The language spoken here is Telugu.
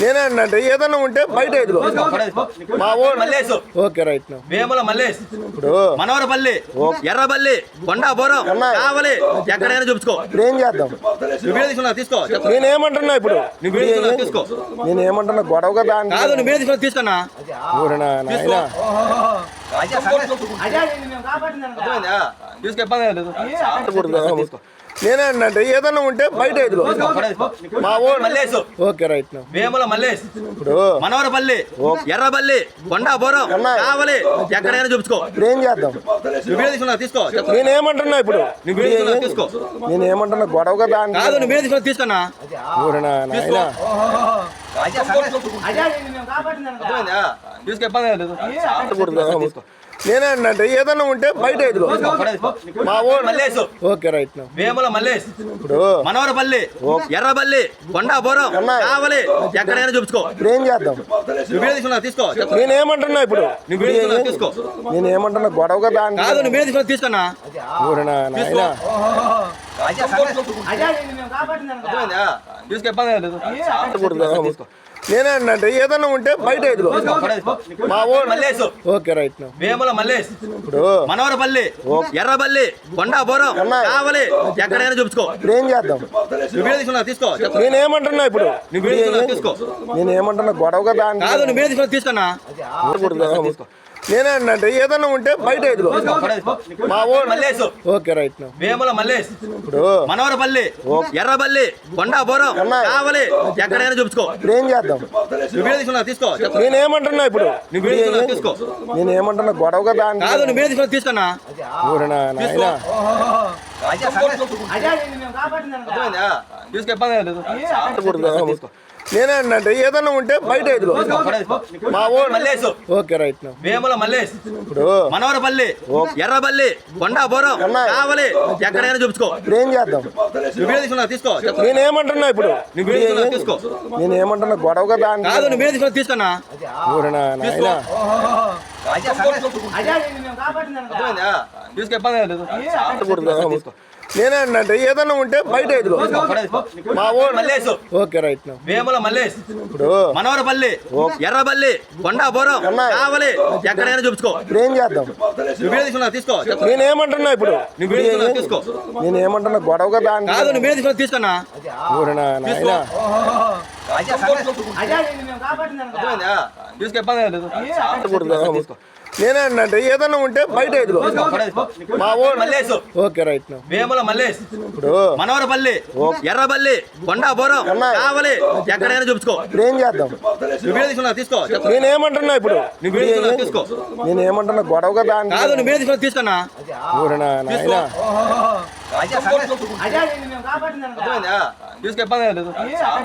నేనే అంటే ఏదన్నా ఉంటే బయట ఎదుగు మా మల్లేసు ఓకే రైట్ నా. వేముల మల్లేష్. ఇప్పుడు మనవరపల్లి. ఎర్రబల్లి కొండాపురం. కావలి. ఎక్కడైనా చూపించుకో. ఇప్పుడు ఏం చేద్దాం? నువ్వు వీడియో తీసుకున్నా తీసుకో. చెప్పు. నేనేమంటున్నా ఇప్పుడు? నువ్వు తీసుకో. నేను ఏమంటున్నా గొడవ కదా అంటే. కాదు నువ్వు తీసుకున్నా తీసుకున్నా ఊరినా నాయనా. నేనే అంటే ఏదన్నా ఉంటే బయట మా మల్లేసు ఓకే రైట్ నా. వేముల మల్లేష్ ఇప్పుడు మనవరపల్లి ఎర్రబల్లి కొండాపురం. కావలి ఎక్కడైనా చూపించుకో. ఏం చేద్దాం? నువ్వు వీడియో తీసుకున్నా తీసుకో చెప్పు. నేనేమంటున్నా ఇప్పుడు? నువ్వు వీడియో తీసుకున్నా తీసుకో. నేను ఏమంటున్నా? గొడవ కదా కాదు నువ్వు తీసుకున్నా. తీసుకున్నా ఊరినా నాయనా. అర్థమైందా తీసుకో ఇబ్బంది లేదు. నేనే అంటే ఏదన్నా ఉంటే బయట ఎదుగు మా ఊరు మల్లేసు ఓకే రైట్ నా. వేముల మల్లేష్. ఇప్పుడు మనవరపల్లి. ఎర్రబల్లి కొండాపురం. కావలి. ఎక్కడైనా చూపించుకో. ఏం చేద్దాం? నువ్వు వీడియో తీసుకున్నా తీసుకో. చెప్పు. నేనేమంటున్నా ఇప్పుడు? నువ్వు తీసుకో నేను ఏమంటున్నా గొడవ కదా కాదు నువ్వు వీడియో తీసుకున్నా తీసుకున్నా ఊరినా నాయనా. అర్థమైందా? నేనే అంటే ఏదన్నా ఉంటే బయట ఎదుగు. మా ఊరు ఓకే రైట్. వేముల మల్లేష్ ఇప్పుడు మనవరపల్లి ఎర్రబల్లి కొండాపురం. కావలి ఎక్కడైనా చూపించుకో. ఇప్పుడు ఏం చేద్దాం? నువ్వు వీడియో తీసుకున్నా తీసుకో చెప్పు. నేనేమంటున్నా ఇప్పుడు? నువ్వు తీసుకో. నేను ఏమంటున్నా గొడవ కదా అంటే కాదు నువ్వు తీసుకున్నా. నేనే అంటే ఏదన్నా ఉంటే బయట ఎదుగు మా ఊరు మల్లేసు ఓకే రైట్ నా. వేముల మల్లేష్ ఇప్పుడు మనవరపల్లి ఎర్రబల్లి కొండాపురం. కావలి ఎక్కడైనా చూపించుకో ఏం చేద్దాం నువ్వు వీడియో తీసుకున్నా తీసుకో చెప్పు. నేనేమంటున్నా ఇప్పుడు నువ్వు వీడియో తీసుకున్నా తీసుకో నేను ఏమంటున్నా గొడవ కదా కాదు నువ్వు వీడియో తీసుకున్నా తీసుకున్నా ఊరినా నాయనా నేనే అంటే ఏదన్నా ఉంటే బయట మా మల్లేసు ఓకే రైట్ నా. వేముల మల్లేష్ ఇప్పుడు మనవరపల్లి ఎర్రబల్లి కొండాపురం. కావలి ఎక్కడైనా చూపించుకో. ఏం చేద్దాం? నువ్వు వీడియో తీసుకున్నా తీసుకో చెప్పు. నేనేమంటున్నా ఇప్పుడు? నువ్వు తీసుకో. నేను ఏమంటున్నా? గొడవ కదా అంటే కాదు నువ్వు తీసుకున్నా. తీసుకున్నా ఊరినా నేనే అంటే ఏదన్నా ఉంటే బయట ఎదుగు మా మల్లేసు ఓకే రైట్ నా. వేముల మల్లేష్. ఇప్పుడు మనవరపల్లి. ఎర్రబల్లి కొండాపురం. కావలి. ఎక్కడైనా చూపించుకో. ఏం చేద్దాం? నువ్వు వీడియో తీసుకున్నా తీసుకో. చెప్పు. నేనేమంటున్నా ఇప్పుడు? నువ్వు వీడియో తీసుకున్నా తీసుకో. నేను ఏమంటున్నా గొడవ కదా కాదు నువ్వు వీడియో తీసుకున్నా తీసుకున్నా ఊరినా నాయనా? అర్థమైందా? నేనే అంటే ఏదన్నా ఉంటే బయట ఎదుగు మా ఊరు మల్లేసు ఓకే రైట్ నా. వేముల మల్లేష్ ఇప్పుడు మనవరపల్లి ఎర్రబల్లి కొండాపురం ఉన్నాయి. కావలి ఎక్కడైనా చూపించుకో ఏం చేద్దాం నువ్వు తీసుకున్నా తీసుకో చెప్పు. నేనేమంటున్నా ఇప్పుడు నువ్వు వీడియో తీసుకున్నా తీసుకో నేను ఏమంటున్నా గొడవ కదా కాదు నువ్వు వీడియో తీసుకున్నా తీసుకున్నా ఊరినా నాయనా